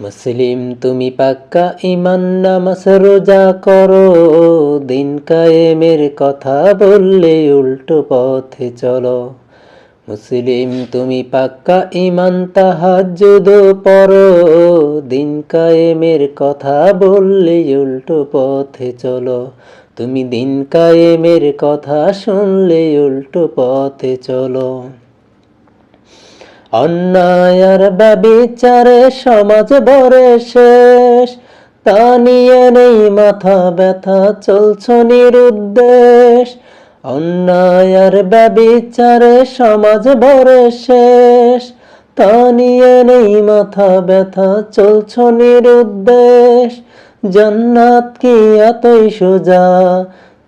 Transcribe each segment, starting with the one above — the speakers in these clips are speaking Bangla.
মুসলিম তুমি পাক্কা ইমান নামাজ রোজা করো। দিন কায়েমের কথা বললে উল্টো পথে চলো। মুসলিম তুমি পাক্কা ইমান তাহাজ্জুদ পড়ো। দিন কায়েমের কথা বললে উল্টো পথে চলো। তুমি দিন কায়েমের কথা শুনলে উল্টো পথে চলো। অন্যায় আর ব্যবিচারে সমাজ ভরে শেষ। তা নিয়ে নেই মাথা ব্যথা, চলছ নিরুদ্দেশ। অন্যায়ের ব্যবিচারে সমাজ ভরে শেষ। তা নিয়ে নেই মাথা ব্যথা, চলছ নিরুদ্দেশ। জান্নাত কি এতই সোজা?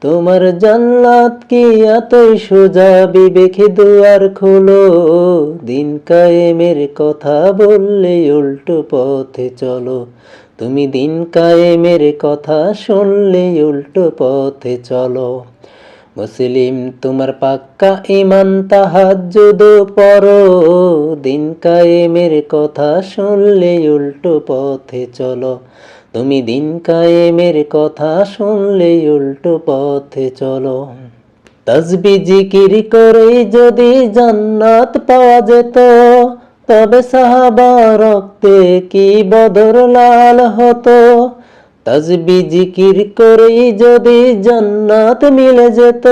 তোমার জান্নাত কি এতই সোজা? বিবেকে দুয়ার খোলো। দিন কায়েমের কথা বললে উল্টো পথে চলো। তুমি দিন কায়েমের কথা শুনলে উল্টো পথে চলো। মুসলিম, তোমার পাক্কা ইমান তাহাজ্জুদ পড়ো। দিন কায়েমের কথা শুনলে উল্টো পথে চলো। তুমি দিন কায়েমের কথা শুনলে উল্টো পথে চলো। তসবি জিকির করেই যদি জান্নাত পাওয়া যেত, তবে সাহাবা রক্তে কি বদর লাল হতো? তসবি জিকির করেই যদি জান্নাত মিলে যেত,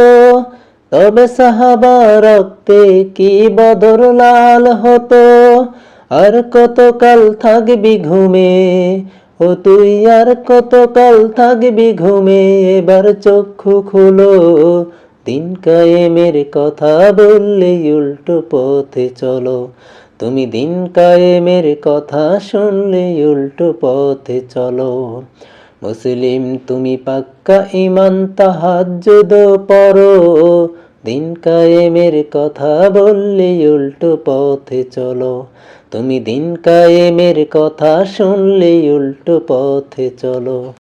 তবে সাহাবা রক্তে কি বদর লাল হতো? আর কতকাল থাকবি ঘুমে ও তুই আর কতকাল থাকবি ঘুমে? এবার চক্ষু খুলো। দিন কায়েমের কথা বললে উল্টো পথে চলো। তুমি দিন কায়েমের কথা শুনলে উল্টো পথে চলো। মুসলিম তুমি পাক্কা ইমান তাহাজ্জুদ পড়ো। দিন কায়েমের কথা বললে উল্টো পথে চলো। তুমি দিন কায়েমের কথা শুনলে উল্টো পথে চলো।